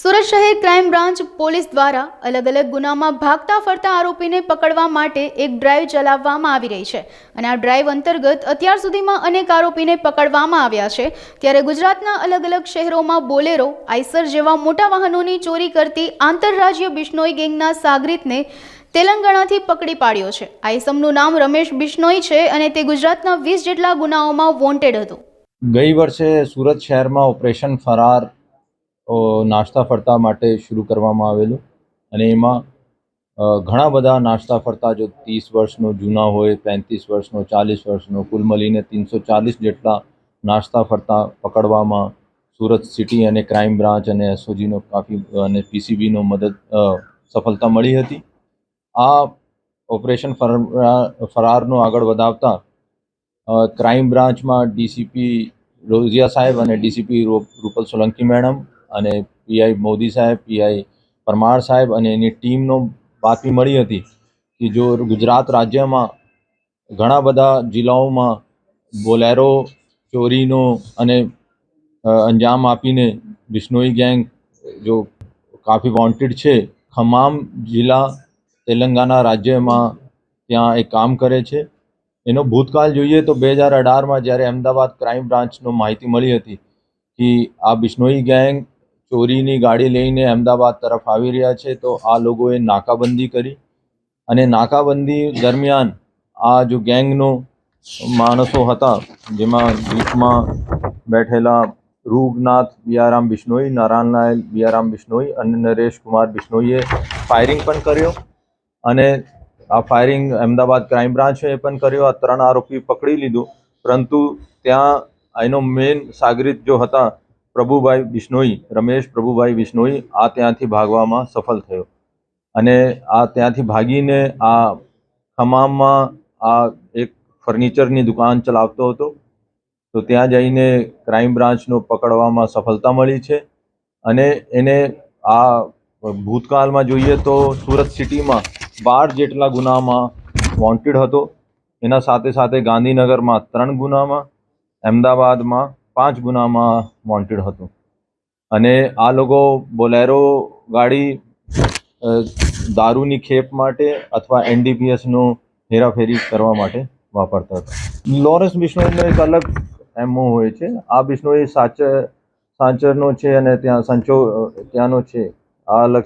સુરત શહેર crime branch police દ્વારા અલગ અલગ ગુનામાં ભાગતા ફરતા આરોપીને પકડવા માટે એક ડ્રાઈવ ચલાવવામાં આવી રહી છે. અને આ ડ્રાઈવ અંતર્ગત અત્યાર સુધીમાં અનેક આરોપીને પકડવામાં આવ્યા છે. ત્યારે ગુજરાતના અલગ અલગ શહેરોમાં બોલેરો, આઈસર જેવા મોટા વાહનોની ચોરી કરતી આંતરરાજ્ય બિશ્નોઈ ગેંગના સાગરીતને તેલંગાણાથી પકડી પાડ્યો છે. આ નામ રમેશ બિશ્નોઈ છે અને તે ગુજરાતના વીસ જેટલા ગુનાઓમાં વોન્ટેડ હતો. ગઈ વર્ષે સુરત શહેરમાં ઓપરેશન ફરાર નાસ્તા ફરતા માટે શરૂ કરવામાં આવેલું. અને એમાં ઘણા બધા નાસ્તા ફરતા, જો ત્રીસ વર્ષનો જૂના હોય પેંત્રીસ વર્ષનો, ચાલીસ વર્ષનો, કુલ મળીને ત્રણસો ચાલીસ જેટલા નાસ્તા ફરતા પકડવામાં સુરત સિટી અને ક્રાઇમ બ્રાન્ચ અને એસઓજીનો કાફી, અને પીસીબીનો મદદ સફળતા મળી હતી. આ ઓપરેશન ફરાર ફરારનો આગળ વધાવતા ક્રાઇમ બ્રાન્ચમાં ડીસીપી રોઝિયા સાહેબ અને ડીસીપી રૂપલ સોલંકી મેડમ અને પીઆઈ મોદી સાહેબ પીઆઈ પરમાર સાહેબ અને એની ટીમનો બાતમી મળી હતી કે જો ગુજરાત રાજ્યમાં ઘણા બધા જિલ્લાઓમાં બોલેરો, ચોરીનો અને અંજામ આપીને બિશ્નોઈ ગેંગ જો કાફી વોન્ટેડ છે તમામ જિલ્લા તેલંગાના રાજ્યમાં ત્યાં એ કામ કરે છે. એનો ભૂતકાળ જોઈએ તો બે હજાર અઢારમાં જ્યારે અમદાવાદ ક્રાઇમ બ્રાન્ચનો માહિતી મળી હતી કે આ બિશ્નોઈ ગેંગ ચોરીની ગાડી લઈને અમદાવાદ તરફ આવી રહ્યા છે, તો આ લોકોએ નાકાબંધી કરી અને નાકાબંધી દરમિયાન આ જો ગેંગનો માણસો હતા, જેમાં જીપમાં બેઠેલા રૂગનાથ બિયારામ બિશ્નોઈ નારાયણલાલ બિયારામ બિશ્નોઈ અને નરેશ કુમાર બિશ્નોઈએ ફાયરિંગ પણ કર્યો અને આ ફાયરિંગ અમદાવાદ ક્રાઇમ બ્રાન્ચે પણ કર્યો. આ ત્રણ આરોપી પકડી લીધું, પરંતુ ત્યાં એનો મેઇન સાગરીત જો હતા પ્રભુભાઈ બિશ્નોઈ રમેશ પ્રભુભાઈ બિશ્નોઈ આ ત્યાંથી ભાગવામાં સફળ થયો. અને આ ત્યાંથી ભાગીને આ ખમામમાં આ એક ફર્નિચરની દુકાન ચલાવતો હતો. તો ત્યાં જઈને ક્રાઇમ બ્રાન્ચનો પકડવામાં સફળતા મળી છે. અને એને આ ભૂતકાળમાં જોઈએ તો સુરત સિટીમાં બાર જેટલા ગુનામાં વોન્ટેડ હતો. એના સાથે સાથે ગાંધીનગરમાં ત્રણ ગુનામાં, અમદાવાદમાં પાંચ ગુનામાં વોન્ટેડ હતું. અને આ લોકો બોલેરો ગાડી દારૂની ખેપ માટે અથવા એનડીપીએસનો હેરાફેરી કરવા માટે વાપરતા હતા. લોરેન્સ બિશ્નોઈનો એક અલગ એમઓ હોય છે. આ બિશ્નોઈ સાચર સાંચરનો છે અને ત્યાં સંચો ત્યાંનો છે. આ અલગ